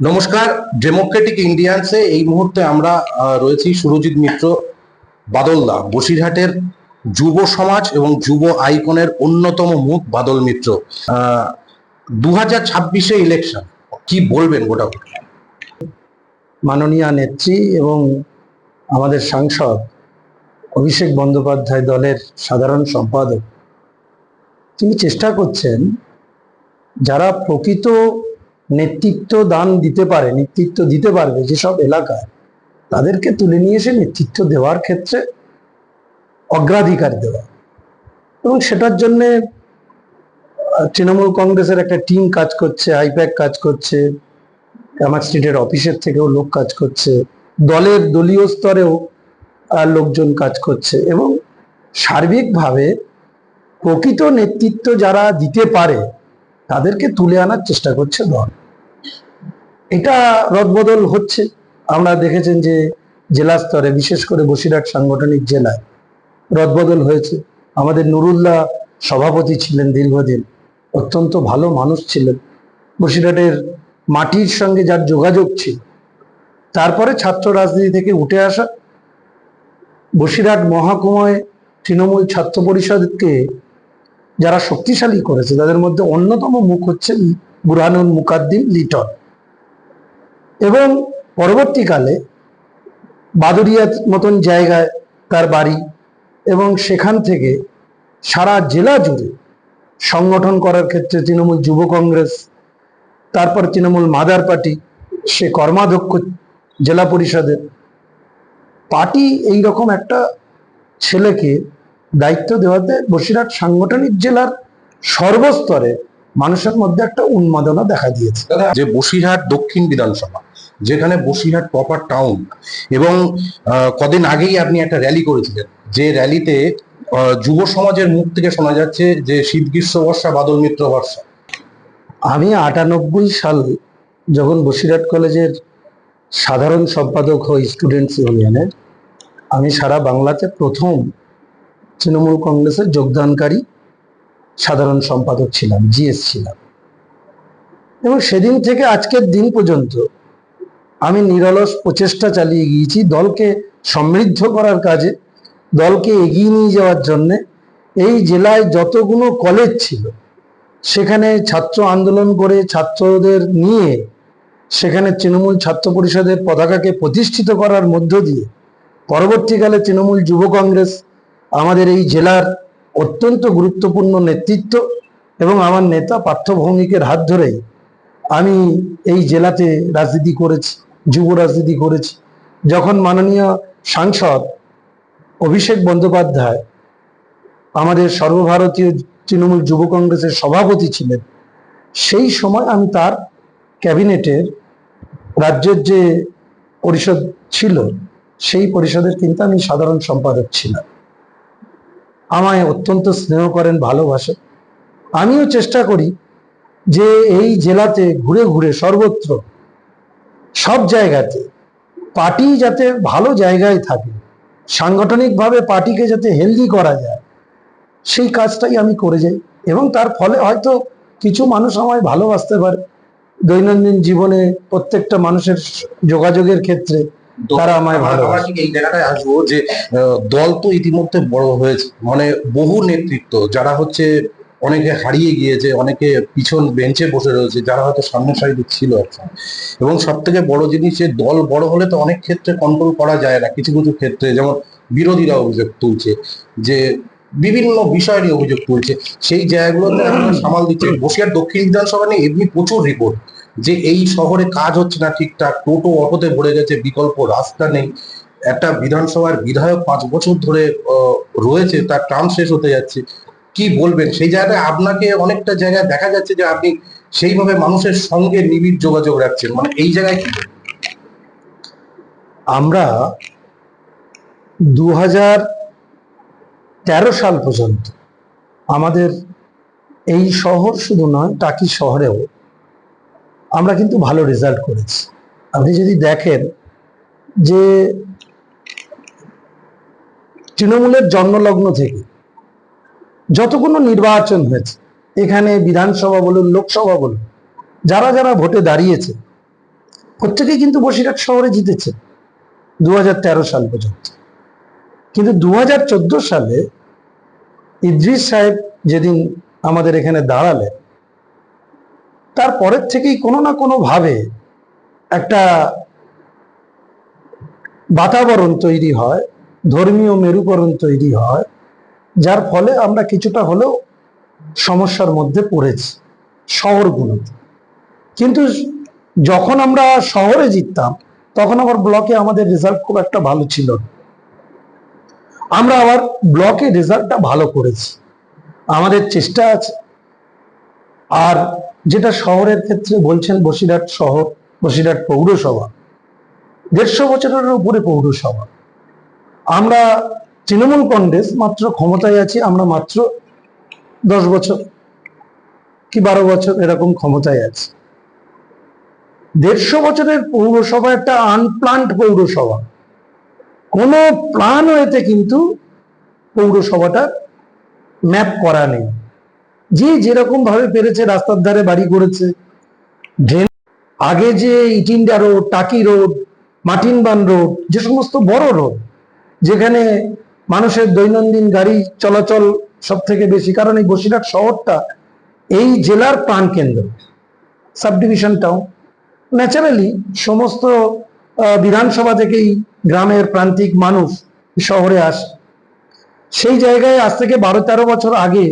নমস্কার ডেমোক্রেটিক ইন্ডিয়ান্সে এই মুহূর্তে আমরা রয়েছি সুরজিৎ মিত্র বাদলদা, বসিরহাটের যুব সমাজ এবং যুব আইকনের অন্যতম মুখ বাদল মিত্র। দু হাজার ছাব্বিশে ইলেকশন কি বলবেন গোটা মাননীয় নেত্রী এবং আমাদের সাংসদ অভিষেক বন্দ্যোপাধ্যায় দলের সাধারণ সম্পাদক, তিনি চেষ্টা করছেন যারা প্রকৃত নেতৃত্ব দান দিতে পারে, নেতৃত্ব দিতে পারবে যেসব এলাকায়, তাদেরকে তুলে নিয়ে এসে নেতৃত্ব দেওয়ার ক্ষেত্রে অগ্রাধিকার দেওয়া। এবং সেটার জন্যে তৃণমূল কংগ্রেসের একটা টিম কাজ করছে, আইপ্যাক কাজ করছে কামাক স্টেটের অফিসের থেকেও লোক কাজ করছে, দলের দলীয় স্তরেও লোকজন কাজ করছে এবং সার্বিকভাবে প্রকৃত নেতৃত্ব যারা দিতে পারে তাদেরকে তুলে আনার চেষ্টা করছে দল। এটা রদবদল হচ্ছে। আমরা দেখেছেন যে জেলা স্তরে, বিশেষ করে বসিরহাট সাংগঠনিক জেলায় রদবদল হয়েছে। আমাদের নুরুল্লাহ সভাপতি ছিলেন দীর্ঘদিন, অত্যন্ত ভালো মানুষ ছিলেন। বসিরহাটের মাটির সঙ্গে যার যোগাযোগ ছিল, তারপরে ছাত্র রাজনীতি থেকে উঠে আসা বসিরহাট মহাকুমায় তৃণমূল ছাত্র পরিষদকে যারা শক্তিশালী করেছে, তাদের মধ্যে অন্যতম মুখ হচ্ছে বুরহানুল মুকাদ্দিম লিটন। এবং পরবর্তীকালে বাদুরিয়ার মতন জায়গায় তার বাড়ি এবং সেখান থেকে সারা জেলা জুড়ে সংগঠন করার ক্ষেত্রে তৃণমূল যুব কংগ্রেস, তারপর তৃণমূল মাদার পার্টি, সে কর্মাধ্যক্ষ জেলা পরিষদের, পার্টি এই রকম একটা ছেলেকে দায়িত্ব দেওয়াতে বসিরহাট সাংগঠনিক জেলার সর্বস্তরে মানুষের মধ্যে একটা উন্মাদনা দেখা দিয়েছে। যে বসিরহাট দক্ষিণ বিধানসভা যেখানে বসিরহাট প্রপার টাউন এবং কদিন আগেই আপনি একটা র্যালি করেছিলেন যে র্যালিতে যুব সমাজের মুখ থেকে শোনা যাচ্ছে যে শীত গ্রীষ্ম বর্ষা বাদল মিত্র বর্ষা। আমি আটানব্বই সাল যখন বসিরহাট কলেজের সাধারণ সম্পাদক হই স্টুডেন্টস ইউনিয়নের আমি সারা বাংলাতে প্রথম তৃণমূল কংগ্রেসের যোগদানকারী সাধারণ সম্পাদক ছিলাম, জিএস ছিলাম। এবং সেদিন থেকে আজকের দিন পর্যন্ত আমি নিরলস প্রচেষ্টা চালিয়ে গিয়েছি দলকে সমৃদ্ধ করার কাজে, দলকে এগিয়ে নিয়ে যাওয়ার জন্যে। এই জেলায় যতগুলো কলেজ ছিল, সেখানে ছাত্র আন্দোলন করে ছাত্রদের নিয়ে, সেখানে তৃণমূল ছাত্র পরিষদের পতাকাকে প্রতিষ্ঠিত করার মধ্য দিয়ে, পরবর্তীকালে তৃণমূল যুব কংগ্রেস আমাদের এই জেলার অত্যন্ত গুরুত্বপূর্ণ নেতৃত্ব এবং আমার নেতা পার্থ ভৌমিকের হাত ধরেই আমি এই জেলাতে রাজনীতি করেছি, যুব রাজনীতি করেছি। যখন মাননীয় সাংসদ অভিষেক বন্দ্যোপাধ্যায় আমাদের সর্বভারতীয় তৃণমূল যুব কংগ্রেসের সভাপতি ছিলেন, সেই সময় আমি তার ক্যাবিনেটের রাজ্যের যে পরিষদ ছিল, সেই পরিষদের কিন্তু আমি সাধারণ সম্পাদক ছিলাম। আমায় অত্যন্ত স্নেহ করেন, ভালোবাসে। আমিও চেষ্টা করি যে এই জেলাতে ঘুরে ঘুরে সর্বত্র, সব জায়গাতে পার্টি যাতে ভালো জায়গায় থাকে, সাংগঠনিকভাবে পার্টিকে যাতে হেলদি করা যায়, সেই কাজটাই আমি করে যাই। এবং তার ফলে হয়তো কিছু মানুষ আমায় ভালোবাসতে পারে। দৈনন্দিন জীবনে প্রত্যেকটা মানুষের যোগাযোগের ক্ষেত্রে তারা আমায় ভালোবাসে। এই জায়গাটায় আসব যে দল তো ইতিমধ্যে বড় হয়েছে। মানে বহু নেতৃত্ব যারা হচ্ছে অনেকে হারিয়ে গিয়েছে অনেকে পিছন বেঞ্চে বসে রয়েছে যারা হয়তো সামনের সারিতে ছিল এবং সব থেকে বড় জিনিস যে দল বড় হলে তো অনেক ক্ষেত্রে কন্ট্রোল করা যায় না। কিছু কিছু ক্ষেত্রে যেমন বিরোধীরা অভিযোগ তুলছে যে বিভিন্ন বিষয় নিয়ে অভিযোগ তুলছে। সেই জায়গাগুলোতে সামাল দিচ্ছে। বসিরহাট দক্ষিণ বিধানসভা নিয়ে এমনি প্রচুর রিপোর্ট যে এই শহরে কাজ হচ্ছে না ঠিকঠাক, টোটো অটোতে ভরে গেছে, বিকল্প রাস্তা নেই। একটা বিধানসভার বিধায়ক পাঁচ বছর ধরে রয়েছে, তার টার্ম শেষ হতে যাচ্ছে। কি বলবেন? সেই জায়গায় আপনাকে অনেকটা জায়গায় দেখা যাচ্ছে যে আপনি সেইভাবে মানুষের সঙ্গে নিবিড় যোগাযোগ রাখছেন। মানে এই জায়গায় কি? আমরা দু হাজার তেরো সাল পর্যন্ত আমাদের এই শহর শুধু নয়, টাকি শহরেও আমরা কিন্তু ভালো রেজাল্ট করেছি। আপনি যদি দেখেন যে তৃণমূলের জন্মলগ্ন থেকে যতগুলো নির্বাচন হয়েছে, এখানে বিধানসভা বলুন, লোকসভা বলুন, যারা যারা ভোটে দাঁড়িয়েছে, প্রত্যেকেই কিন্তু বসিরহাট শহরে জিতেছে দু হাজার তেরো সাল পর্যন্ত। কিন্তু দু হাজার চোদ্দ সালে ইদ্রিস সাহেব যেদিন আমাদের এখানে দাঁড়ালেন তারপরের থেকেই কোনো না কোনো ভাবে একটা বাতাবরণ তৈরি হয়, ধর্মীয় মেরুকরণ তৈরি হয়, যার ফলে আমরা কিছুটা হলেও সমস্যার মধ্যে পড়েছি, শহরগুলোতে। কিন্তু যখন আমরা শহরে জিততাম, তখন আবার ব্লকে আমাদের রেজাল্ট খুব একটা ভালো ছিল। আমরা আবার ব্লকে রেজাল্টটা ভালো করেছি। আমাদের চেষ্টা আছে। আর যেটা শহরের ক্ষেত্রে বলছেন বসিরহাট শহর, বসিরহাট পৌরসভা। দেড়শো বছরের উপরে পৌরসভা। আমরা তৃণমূল কংগ্রেস মাত্র ক্ষমতায় আছি, আমরা মাত্র দশ বছর কি বারো বছর এরকম ক্ষমতায় আছি। দেড়শো বছরের পৌরসভা একটা আনপ্লান্ট পৌরসভা। কোনো প্ল্যান হয়েতে কিন্তু পৌরসভাটার ম্যাপ করা নেই। যে যেরকম ভাবে পেরেছে, রাস্তার ধারে বাড়ি করেছে। ড্রেন আগে যে ইটিন্ডা রোড, টাকি রোড মাটিনবান রোড, যে সমস্ত বড় রোড, যেখানে মানুষের দৈনন্দিন গাড়ি চলাচল সব থেকে বেশি, কারণ এই বসিরহাট শহরটা এই জেলার প্রাণকেন্দ্র সাব ডিভিশন টাউন। ন্যাচারালি সমস্ত বিধানসভা থেকেই গ্রামের প্রান্তিক মানুষ শহরে আসে। সেই জায়গায় আজ থেকে বারো তেরো বছর আগে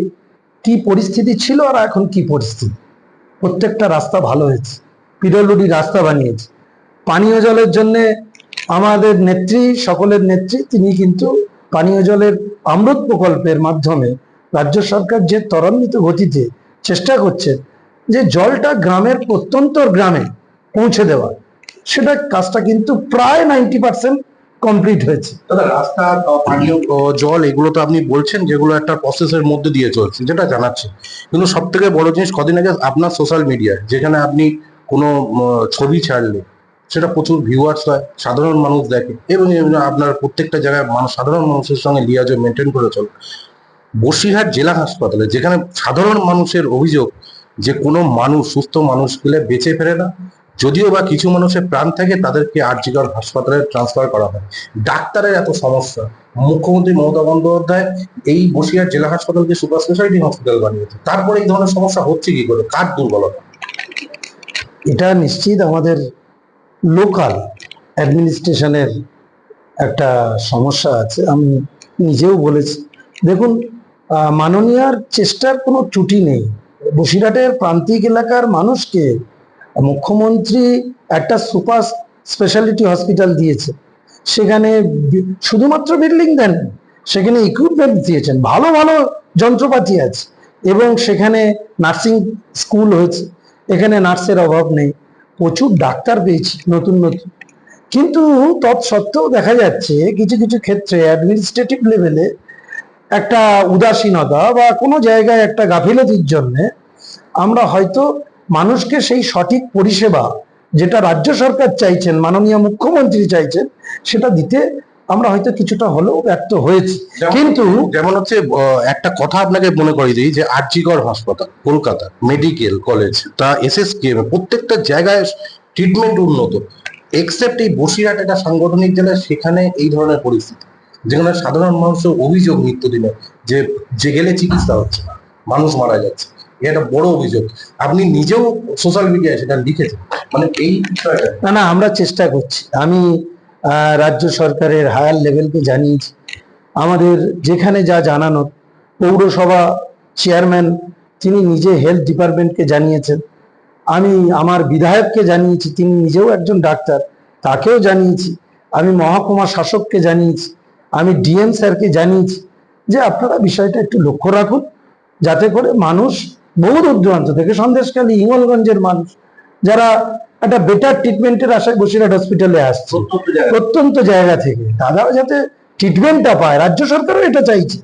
পরিস্থিতি ছিল আর এখন কি পরিস্থিতি? প্রত্যেকটা রাস্তা ভালো হয়েছে। পিডব্লিউডি রাস্তা বানিয়েছে। পানীয় জলের জন্য আমাদের নেত্রী, সকলের নেত্রী, তিনি কিন্তু পানীয় জলের অমৃত প্রকল্পের মাধ্যমে রাজ্য সরকার যে ত্বরান্বিত গতিতে চেষ্টা করছে, যে জলটা গ্রামের প্রত্যন্ত গ্রামে পৌঁছে দেওয়া সেটা কাজটা কিন্তু প্রায় নাইনটি পার্সেন্ট কমপ্লিট হয়েছে। দাদা রাস্তা পানীয় জল এগুলো তো আপনি বলছেন যেগুলো একটা প্রসেসের মধ্যে দিয়ে চলছে যেটা জানাচ্ছে। কিন্তু সব থেকে বড় জিনিস কদিন আগে আপনার সোশ্যাল মিডিয়ায় যেখানে আপনি কোনো ছবি ছাড়লে সেটা প্রচুর ভিউয়ার্স হয় সাধারণ মানুষ দেখে এবং আপনার প্রত্যেকটা জায়গায় মানুষ সাধারণ মানুষের সঙ্গে লিয়াজও মেনটেন করে চলে। বসিরহাট জেলা হাসপাতালে যেখানে সাধারণ মানুষের অভিযোগ যে কোনো মানুষ সুস্থ মানুষ পেলে বেঁচে ফেরে না যদিও বা কিছু মানুষের প্রাণ থাকে তাদেরকে আরজিগড় হাসপাতালে ট্রান্সফার করা হয়। ডাক্তারের এত সমস্যা। মুখ্যমন্ত্রী মমতা বন্দ্যোপাধ্যায় এই বসিরহাট জেলা হাসপাতালকে সুপার স্পেশালিটি হসপিটাল বানিয়েছে। তারপরে এই ধরনের সমস্যা হচ্ছে কি করে? কার দুর্বলতা? এটা নিশ্চিত আমাদের লোকাল অ্যাডমিনিস্ট্রেশনের একটা সমস্যা আছে। আমি নিজেও বলেছি। দেখুন মাননীয়ার চেষ্টার কোনো ত্রুটি নেই। বসিরহাটের প্রান্তিক এলাকার মানুষকে মুখ্যমন্ত্রী একটা সুপার স্পেশালিটি হসপিটাল দিয়েছে। সেখানে শুধুমাত্র বিল্ডিং দেন, সেখানে ইকুইপমেন্ট দিয়েছেন, ভালো ভালো যন্ত্রপাতি আছে এবং সেখানে নার্সিং স্কুল হয়েছে। এখানে নার্সের অভাব নেই, প্রচুর ডাক্তার পেয়েছি, নতুন নতুন। কিন্তু তৎসত্ত্বেও দেখা যাচ্ছে কিছু কিছু ক্ষেত্রে অ্যাডমিনিস্ট্রেটিভ লেভেলে একটা উদাসীনতা বা কোনো জায়গায় একটা গাফিলতির জন্যে আমরা হয়তো মানুষকে সেই সঠিক পরিষেবা যেটা রাজ্য সরকার চাইছেন মাননীয় মুখ্যমন্ত্রী চাইছেন সেটা দিতে আমরা হয়তো কিছুটা হলেও ব্যর্থ হয়েছি। কিন্তু যেমন হচ্ছে একটা কথা আপনাকে মনে করিয়ে দিই যে আরজিগড় হাসপাতাল কলকাতা মেডিকেল কলেজ তা এসএসকেএম প্রত্যেকটা জায়গায় ট্রিটমেন্ট উন্নত। এক্সেপ্ট এই বসিরহাট একটা সাংগঠনিক জেলা সেখানে এই ধরনের পরিস্থিতি। যেখানে সাধারণ মানুষের অভিযোগ নিত্যদিনে যে যে গেলে চিকিৎসা হচ্ছে না মানুষ মারা যাচ্ছে। এটা বড় অভিযোগ। আপনি নিজেও সোশ্যাল মিডিয়ায় সেটা লিখেছেন। মানে এই বিষয়টা। না না, আমরা চেষ্টা করছি। আমি রাজ্য সরকারের হায়ার লেভেলকে জানিয়েছি। আমাদের যেখানে যা জানানোর পৌরসভা চেয়ারম্যান তিনি নিজে হেলথ ডিপার্টমেন্টকে জানিয়েছেন। আমি আমার বিধায়ককে জানিয়েছি, তিনি নিজেও একজন ডাক্তার, তাকেও জানিয়েছি। আমি মহকুমা শাসককে জানিয়েছি। আমি ডিএম স্যারকে জানিয়েছি যে আপনারা বিষয়টা একটু লক্ষ্য রাখুন, যাতে করে মানুষ বহু দূর দূরান্ত থেকে সন্দেশখালী হিঙ্গলগঞ্জের মানুষ যারা একটা বেটার ট্রিটমেন্টের আশায় বসিরহাট হসপিটালে আসছে। প্রত্যন্ত জায়গা। থেকে। তারাও যাতে ট্রিটমেন্টটা পায়। রাজ্য সরকারও এটা চাইছে।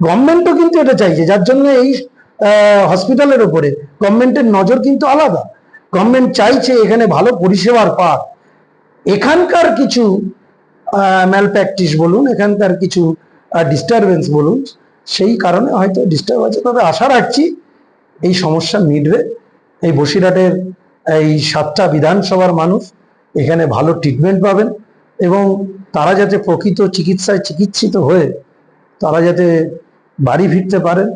গভর্নমেন্টও কিন্তু এটা চাইছে। যার জন্য এই হসপিটালের উপরে গভর্নমেন্টের নজর কিন্তু আলাদা। গভর্নমেন্ট চাইছে এখানে ভালো পরিষেবার পাক। এখানকার কিছু ম্যাল প্র্যাকটিস বলুন এখানকার কিছু ডিস্টারবেন্স বলুন সেই কারণে হয়তো ডিস্টার্ব আছে। তবে আশা রাখছি এই সমস্যা মিটবে। এই বসিরহাটের এই সাতটা বিধানসভার মানুষ এখানে ভালো ট্রিটমেন্ট পাবেন এবং তারা যাতে প্রকৃত চিকিৎসায় চিকিৎসিত হয়ে তারা যাতে বাড়ি ফিরতে পারেন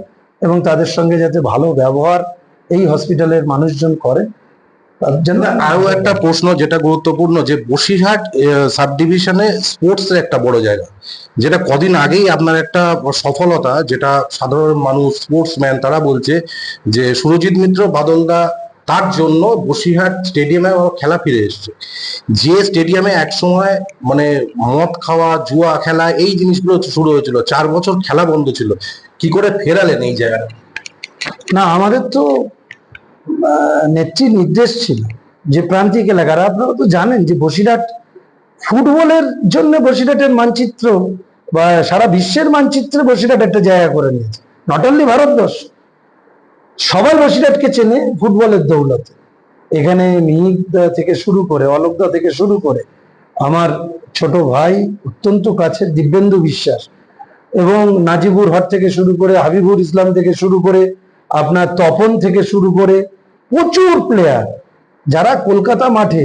এবং তাদের সঙ্গে যাতে ভালো ব্যবহার এই হসপিটালের মানুষজন করে জন্য আরও একটা প্রশ্ন যেটা গুরুত্বপূর্ণ, যে বসিরহাট সাব ডিভিশনে স্পোর্টস এর একটা বড় জায়গা, যেটা কদিন আগেই আপনার একটা সফলতা, যেটা সাধারণ মানুষ, স্পোর্টসম্যান তারা বলছে যে সুরজিৎ মিত্র, বাদলদা, তার জন্য বসিরহাট স্টেডিয়ামে খেলা ফিরে এসেছে। যে স্টেডিয়ামে একসময় মানে মদ খাওয়া, জুয়া খেলা, এই জিনিসগুলো শুরু হয়েছিল, চার বছর খেলা বন্ধ ছিল, কি করে ফেরালেন এই জায়গাটা? না, আমাদের তো নেত্রী নির্দেশ ছিল যে প্রান্তিক এলাকার। আপনারা তো জানেন যে বসিরহাট ফুটবলের জন্য বসিরহাটের মানচিত্র বা সারা বিশ্বের মানচিত্রে বসিরহাট একটা জায়গা করে নিয়েছে। নট অনলি ভারতবর্ষ, সবাই বসিরহাটকে চেনে ফুটবলের দৌলতে। এখানে মিহিক থেকে শুরু করে, অলোক দা থেকে শুরু করে, আমার ছোট ভাই, অত্যন্ত কাছের দিব্যেন্দু বিশ্বাস এবং নাজিবুর হক থেকে শুরু করে, হাবিবুর ইসলাম থেকে শুরু করে আপনার তপন থেকে শুরু করে প্রচুর প্লেয়ার যারা কলকাতা মাঠে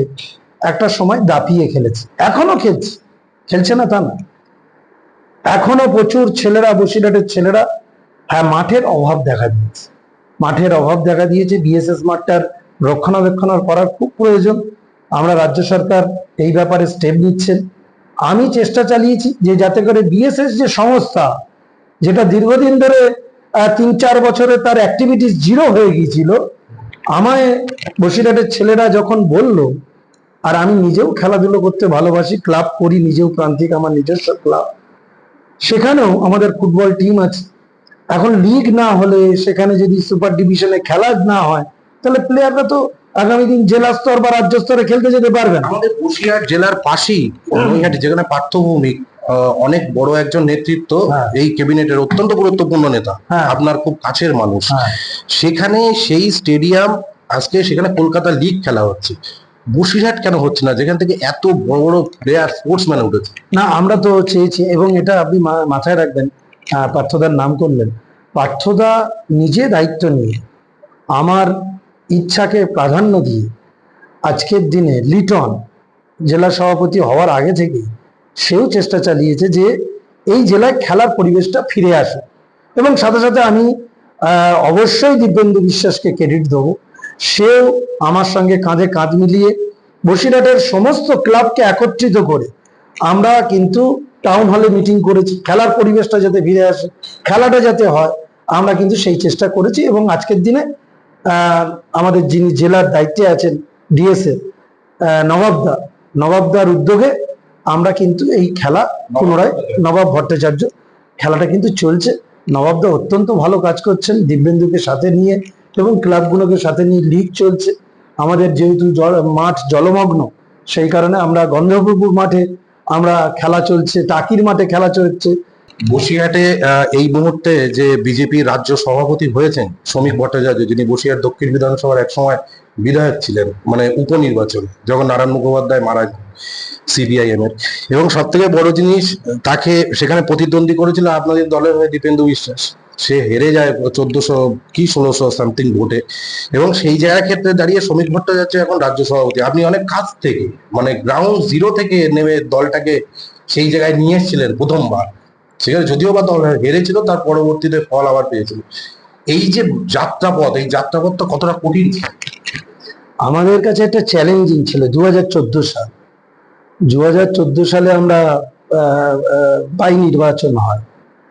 একটা সময় দাপিয়ে খেলেছে। এখনও খেলছে। খেলছে না তা না। এখনও প্রচুর ছেলেরা, বসিরহাটের ছেলেরা হ্যাঁ মাঠের অভাব দেখা দিয়েছে। মাঠের অভাব দেখা দিয়েছে। বিএসএস মাঠটার রক্ষণাবেক্ষণ করার খুব প্রয়োজন। আমরা রাজ্য সরকার এই ব্যাপারে স্টেপ নিচ্ছেন। আমি চেষ্টা চালিয়েছি যে যাতে করে বিএসএস যে সংস্থা, যেটা দীর্ঘদিন ধরে তিন চার বছরে তার অ্যাক্টিভিটিস জিরো হয়ে গিয়েছিল। আমায় বসিরহাটের ছেলেরা যখন বলল আর আমি নিজেও খেলাধুলো করতে ভালোবাসি ক্লাব করি নিজেও প্রান্তিক আমার নিজস্ব ক্লাব সেখানেও আমাদের ফুটবল টিম আছে। এখন লিগ না হলে সেখানে যদি সুপার ডিভিশনে খেলা না হয় তাহলে প্লেয়াররা তো আগামী দিন জেলা স্তর বা রাজ্য স্তরে খেলতে যেতে পারবে না। আমাদের বসিরহাট জেলার পাশেই যেখানে পার্থভৌমিক আহ, অনেক বড় একজন নেতৃত্ব হ্যাঁ। এই ক্যাবিনেটের অত্যন্ত গুরুত্বপূর্ণ নেতা হ্যাঁ। আপনার খুব কাছের মানুষ হ্যাঁ। সেখানে সেই স্টেডিয়াম আজকে সেখানে কলকাতা লিগ খেলা হচ্ছে বসিরহাট কেন হচ্ছে না যেখান থেকে এত বড় বড় প্লেয়ার স্পোর্টসম্যান উঠেছে না আমরা তো চেয়েছি এবং এটা আপনি মাথায় রাখবেন পার্থদার নাম করলেন পার্থদা নিজে দায়িত্ব নিয়ে আমার ইচ্ছাকে প্রাধান্য দিয়ে আজকের দিনে লিটন জেলা সভাপতি হওয়ার আগে থেকেই সেও চেষ্টা চালিয়েছে যে এই জেলায় খেলার পরিবেশটা ফিরে আসে এবং সাথে সাথে আমি অবশ্যই দিব্যেন্দু বিশ্বাসকে ক্রেডিট দেবো। সেও আমার সঙ্গে কাঁধে কাঁধ মিলিয়ে বসিরহাটের সমস্ত ক্লাবকে একত্রিত করে আমরা কিন্তু টাউন হলে মিটিং করেছি। খেলার পরিবেশটা যাতে ফিরে আসে, খেলাটা যাতে হয়, আমরা কিন্তু সেই চেষ্টা করেছি এবং আজকের দিনে আমাদের যিনি জেলার দায়িত্বে আছেন ডিএসএ নবাবদা, নবাবদার উদ্যোগে আমরা কিন্তু এই খেলা পুনরায় নবাব ভট্টাচার্য। খেলাটা কিন্তু চলছে। নবাবদা অত্যন্ত ভালো কাজ করছেন দিব্যেন্দুকে সাথে নিয়ে এবং ক্লাবগুলোকে সাথে নিয়ে লিগ চলছে। আমাদের যেহেতু মাঠ জলমগ্ন সেই কারণে আমরা গন্ধর্বপুর মাঠে আমরা খেলা চলছে টাকির মাঠে খেলা চলছে। বসিরহাটে এই মুহূর্তে যে বিজেপি রাজ্য সভাপতি হয়েছেন শ্রমিক ভট্টাচার্য যিনি বসিরহাট দক্ষিণ বিধানসভার এক সময় বিধায়ক ছিলেন মানে উপনির্বাচন, যখন নারায়ণ মুখোপাধ্যায় মারা সিপিআইএম এর এবং সব থেকে বড় জিনিস, তাকে সেখানে প্রতিদ্বন্দ্বী করেছিল আপনাদের দলের হয়ে দীপেন্দু বিশ্বাস। সে হেরে যায় চোদ্দশো কি ষোলোশো সামথিং ভোটে। এবং সেই জায়গার ক্ষেত্রে দাঁড়িয়ে শ্রমিক ভট্টাচার্য এখন রাজ্য সভাপতি। আপনি অনেক কাছ থেকে মানে গ্রাউন্ড জিরো থেকে নেমে দলটাকে সেই জায়গায় নিয়ে এসেছিলেন প্রথমবার। সেখানে যদিও বা দল হেরেছিল, তার পরবর্তীতে ফল আবার পেয়েছিল। এই যে যাত্রাপথ, এই যাত্রাপথটা কতটা কঠিন? আমাদের কাছে একটা চ্যালেঞ্জিং ছিল দু হাজার চোদ্দ সাল। দু হাজার চোদ্দ সালে আমরা বাই নির্বাচন হয়।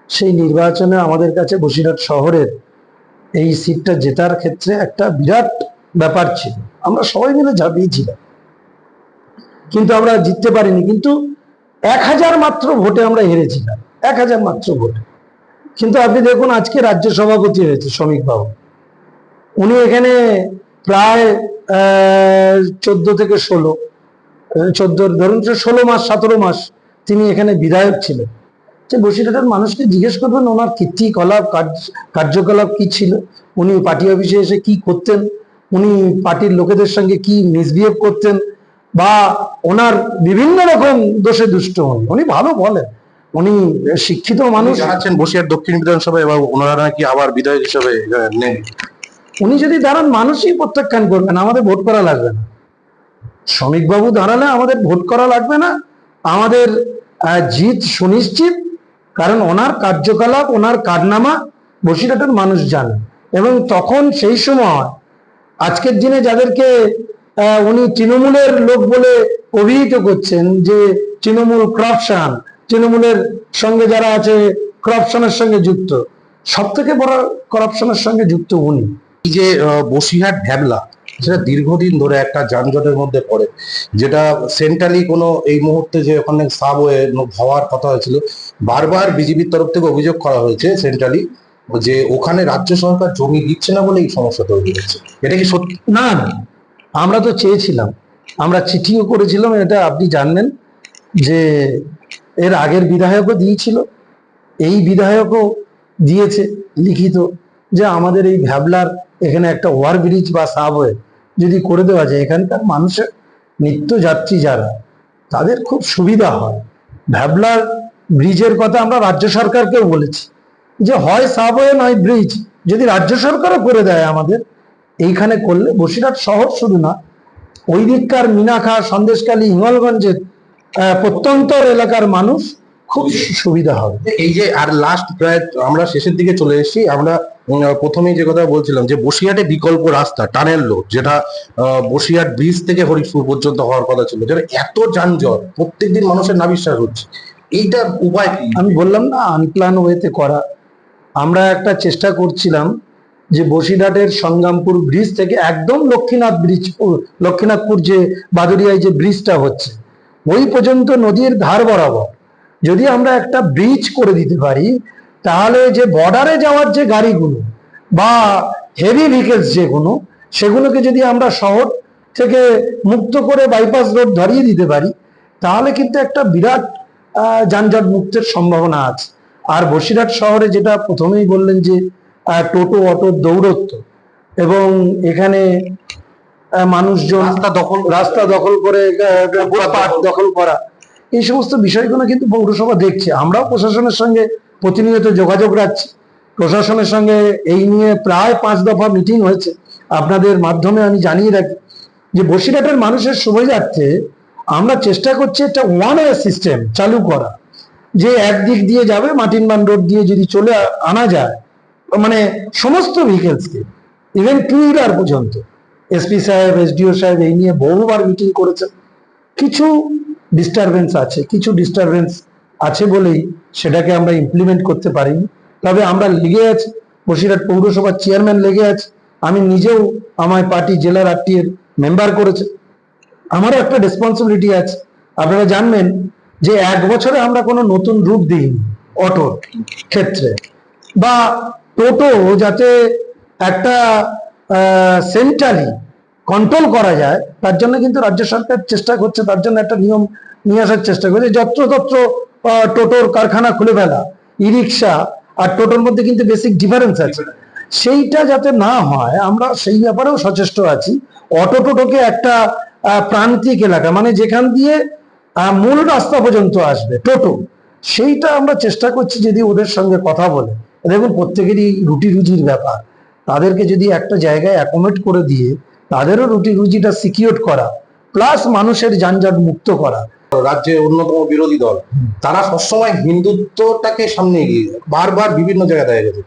সেই নির্বাচনে আমাদের কাছে বসিরহাট শহরের এই সিটটা জেতার ক্ষেত্রে একটা বিরাট ব্যাপার ছিল। আমরা সবাই মিলে ঝাঁপিয়েছিলাম। কিন্তু আমরা জিততে পারিনি। কিন্তু এক হাজার মাত্র ভোটে আমরা হেরেছিলাম। এক হাজার মাত্র ভোটে। কিন্তু আপনি দেখুন, আজকে রাজ্য সভাপতি হয়েছে শ্রমিক বাবু। উনি এখানে প্রায় চোদ্দ থেকে ষোলো। চোদ্দ, ধরুন ষোলো মাস, সতেরো মাস তিনি এখানে বিধায়ক ছিলেন। যে বসিরহাটের মানুষকে জিজ্ঞেস করবেন, ওনার কীর্তিকলাপ কার্য- কার্যকলাপ কি ছিল? উনি পার্টি অফিসে এসে কি করতেন? উনি পার্টির লোকেদের সঙ্গে কি মিসবিহেভ করতেন? বা ওনার বিভিন্ন রকম দোষে দুষ্ট হন। উনি ভালো বলেন। উনি শিক্ষিত মানুষ। আছেন বসিরহাট দক্ষিণ বিধানসভায় এবং ওনারা নাকি আবার বিধায়ক হিসেবে নেন। উনি যদি দাঁড়ান, মানুষই প্রত্যাখ্যান করবেন আমাদের ভোট করা লাগবে না। শ্রমিকবাবু দাঁড়ালে আমাদের ভোট করা লাগবে না। আমাদের জিত সুনিশ্চিত, কারণ ওনার কার্যকলাপ, ওনার কারনামা বসিরহাটের মানুষ জানে। এবং তখন সেই সময়, আজকের দিনে যাদেরকে উনি তৃণমূলের লোক বলে অভিহিত করছেন, যে তৃণমূল করাপশন, তৃণমূলের সঙ্গে যারা আছে, করাপশনের সঙ্গে যুক্ত সব থেকে বড় করাপশনের সঙ্গে যুক্ত উনি। এই যে আহ, বসিরহাট ভ্যাবলা সেটা দীর্ঘদিন ধরে একটা যানজটের মধ্যে পড়ে। যেটা সেন্ট্রালি কোনো এই মুহূর্তে যে ওখানে সাবওয়ে হওয়ার কথা হয়েছিল বারবার বিজেপির তরফ থেকে অভিযোগ করা হয়েছে সেন্ট্রালি যে ওখানে রাজ্য সরকার জমি দিচ্ছে না বলে এই সমস্যা তৈরি হচ্ছে এটা কি সত্যি? না। আমরা তো চেয়েছিলাম। আমরা চিঠিও করেছিলাম এটা আপনি জানবেন যে এর আগের বিধায়কও দিয়েছিল। এই বিধায়কও দিয়েছে লিখিত যে আমাদের এই ভ্যাবলার এখানে একটা ওভার ব্রিজ বা সাবওয়ে যদি করে দেওয়া যায় এখানকার মানুষের নিত্যযাত্রী যারা তাদের খুব সুবিধা হয়। ভ্যাবলার ব্রিজের কথা আমরা রাজ্য সরকারকেও বলেছি যে হয় সাবওয়ে নয় ব্রিজ যদি রাজ্য সরকারও করে দেয় আমাদের এইখানে করলে বসিরহাট শহর শুধু না ওই দিককার মিনাখা সন্দেশকালী হিঙ্গলগঞ্জের আহ, প্রত্যন্তর এলাকার মানুষ খুব সুবিধা হবে। এই যে আর লাস্ট প্রায় আমরা শেষের দিকে চলে এসেছি আমরা প্রথমেই যে কথা বলছিলাম যে বসিরহাটে বিকল্প রাস্তা, টানেল রোড, যেটা বসিরহাট ব্রিজ থেকে হরিশপুর পর্যন্ত হওয়ার কথা ছিল, যেটা এত যানজট, প্রত্যেকদিন মানুষের নাবিশ্বাস হচ্ছে। এইটার উপায় কি? আমি বললাম না আনপ্লান ওয়েতে করা। আমরা একটা চেষ্টা করছিলাম যে বসিরহাটের সংগ্রামপুর ব্রিজ থেকে একদম লক্ষ্মীনাথ ব্রিজ লক্ষ্মীনাথপুর যে বাদুরিয়ায় যে ব্রিজটা হচ্ছে, ওই পর্যন্ত নদীর ধার বরাবর যদি আমরা একটা ব্রিজ করে দিতে পারি তাহলে যে বর্ডারে যাওয়ার যে গাড়িগুলো বা হেভি ভেহিকেলস যেগুলো সেগুলোকে যদি আমরা শহর থেকে মুক্ত করে বাইপাস রোড ধরিয়ে দিতে পারি তাহলে কিন্তু একটা বিরাট যানজট মুক্তের সম্ভাবনা আছে। আর বসিরহাট শহরে যেটা প্রথমেই বললেন যে টোটো অটোর দৌরত্ব এবং এখানে মানুষজন রাস্তা দখল রাস্তা দখল করে দখল করা। এই সমস্ত বিষয়গুলো কিন্তু পৌরসভা দেখছে। আমরাও প্রশাসনের সঙ্গে প্রতিনিয়ত যোগাযোগ রাখছি। প্রশাসনের সঙ্গে এই নিয়ে প্রায় পাঁচ দফা মিটিং হয়েছে। আপনাদের মাধ্যমে আমি জানিয়ে রাখি যে বসিরহাটের মানুষের সুবিধার্থে আমরা চেষ্টা করছি একটা ওয়ান ওয়ে সিস্টেম চালু করা। যে একদিক দিয়ে যাবে মাটিনবান রোড দিয়ে যদি চলে আনা যায় মানে সমস্ত ভেহিকেলসকে ইভেন টু হুইলার পর্যন্ত। এসপি সাহেব এসডিও সাহেব এই নিয়ে বহুবার মিটিং করেছেন। কিছু ডিস্টারবেন্স আছে, কিছু ডিস্টারবেন্স আছে বলেই সেটাকে আমরা ইমপ্লিমেন্ট করতে পারিনি। তবে আমরা লেগে আছি, বসিরহাট পৌরসভার চেয়ারম্যান লেগে আছে, আমি নিজেও আমার পার্টি জেলার আরটিএর মেম্বার করেছে। আমারও একটা রেসপন্সিবিলিটি আছে। আপনারা জানবেন যে এক বছরে আমরা কোনো নতুন রূপ দিইনি অটোর ক্ষেত্রে। বা টোটো যাতে একটা সেন্ট্রালি কন্ট্রোল করা যায়, তার জন্য কিন্তু রাজ্য সরকার চেষ্টা করছে, তার জন্য একটা নিয়ম নিয়ে আসার চেষ্টা করছে, যত্রতত্র টোটোর কারখানা খুলে ফেলা ই রিক্সা আর টোটোর মধ্যে কিন্তু বেসিক ডিফারেন্স আছে। সেইটা যাতে না হয়, আমরা সেই ব্যাপারেও সচেষ্ট আছি। অটো টোটোকে একটা প্রান্তিক এলাকা মানে যেখান দিয়ে মূল রাস্তা পর্যন্ত আসবে, টোটো, সেইটা আমরা চেষ্টা করছি যদি ওদের সঙ্গে কথা বলে। দেখুন, প্রত্যেকেরই রুটি রুজির ব্যাপার। তাদেরকে যদি একটা জায়গায় অ্যাকোমোডেট করে দিয়ে তাদেরও রুটি রুজিটা সিকিউর করা প্লাস মানুষের যানজট মুক্ত করা। রাজ্যে অন্যতম বিরোধী দল তারা সবসময় হিন্দুত্বটাকে সামনে এগিয়ে। বারবার বিভিন্ন জায়গায় দেখা গেছে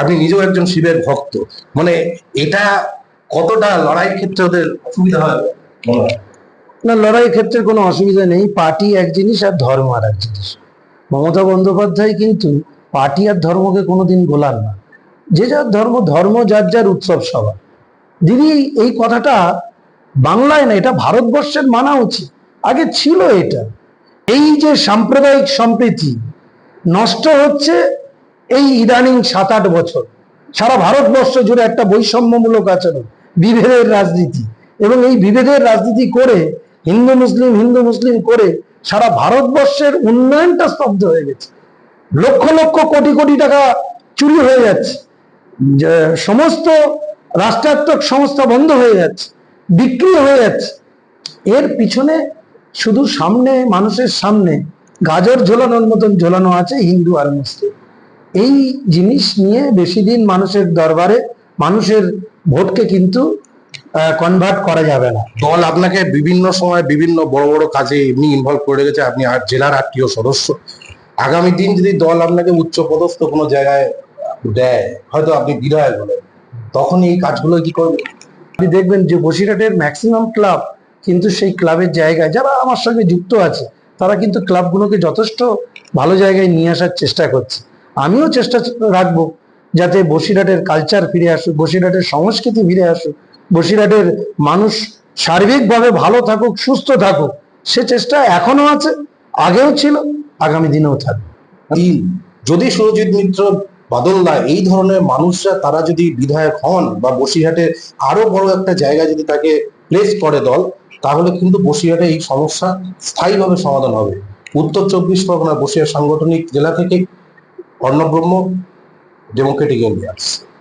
আপনি নিজেও একজন শিবের ভক্ত মানে এটা কতটা লড়াই ক্ষেত্রে ওদের অসুবিধা হয়? না লড়াই ক্ষেত্রে কোনো অসুবিধা নেই পার্টি এক জিনিস আর ধর্ম আর এক জিনিস। মমতা বন্দ্যোপাধ্যায় কিন্তু পার্টি আর ধর্মকে কোনোদিন গোলান না। যে যার ধর্ম ধর্ম যার যার উৎসব সভা দিদি, এই কথাটা বাংলায় না, এটা ভারতবর্ষের মানা উচিত। আগে ছিল এটা। এই যে সাম্প্রদায়িক সম্প্রীতি, নষ্ট হচ্ছে এই ইদানিং সাত আট বছর। সারা ভারতবর্ষ জুড়ে একটা বৈষম্যমূলক আচরণ, বিভেদের রাজনীতি। এবং এই বিভেদের রাজনীতি করে, হিন্দু মুসলিম হিন্দু মুসলিম করে, সারা ভারতবর্ষের উন্নয়নটা স্তব্ধ হয়ে গেছে। লক্ষ লক্ষ কোটি কোটি টাকা চুরি হয়ে যাচ্ছে। সমস্ত রাষ্ট্রায়ত্তক সংস্থা বন্ধ হয়ে যাচ্ছে, বিক্রি হয়ে যাচ্ছে। এর পিছনে শুধু সামনে, মানুষের সামনে গাজর ঝোলানোর মতন ঝোলানো আছে হিন্দু আর মুসলিম। এই জিনিস নিয়ে বেশি দিন মানুষের দরবারে মানুষের ভোটকে কিন্তু কনভার্ট করা যাবে না। দল আপনাকে বিভিন্ন সময় বিভিন্ন বড় বড় কাজে এমনি ইনভলভ করে রেখেছে। আপনি আর জেলার আত্মীয় সদস্য। আগামী দিন যদি দল আপনাকে উচ্চ পদস্থ কোনো জায়গায় দেয়, হয়তো আপনি বিধায়ক হলেন তখন এই কাজগুলো কি করবে? আপনি দেখবেন যে বসিরহাটের ম্যাক্সিমাম ক্লাব কিন্তু সেই ক্লাবের জায়গায় যারা আমার সঙ্গে যুক্ত আছে, তারা কিন্তু ক্লাবগুলোকে যথেষ্ট ভালো জায়গায় নিয়ে আসার চেষ্টা করছে। আমিও চেষ্টা রাখব যাতে বসিরহাটের কালচার ফিরে আসুক, বসিরহাটের সংস্কৃতি ফিরে আসুক, বসিরহাটের মানুষ সার্বিকভাবে ভালো থাকুক, সুস্থ থাকুক। সে চেষ্টা এখনও আছে, আগেও ছিল, আগামী দিনেও থাকবে। যদি সুরজিৎ মিত্র বাদলদা এই ধরনের মানুষরা তারা যদি বিধায়ক হন বা বসিরহাটে আরও বড় একটা জায়গা যদি তাকে প্লেস করে দল, তাহলে কিন্তু বসিরহাটে এই সমস্যা স্থায়ীভাবে সমাধান হবে। উত্তর চব্বিশ পরগনা বসিরহাট সাংগঠনিক জেলা থেকে অর্ণব ব্রহ্ম ডেমোক্রেটিক ইন্ডিয়ান্স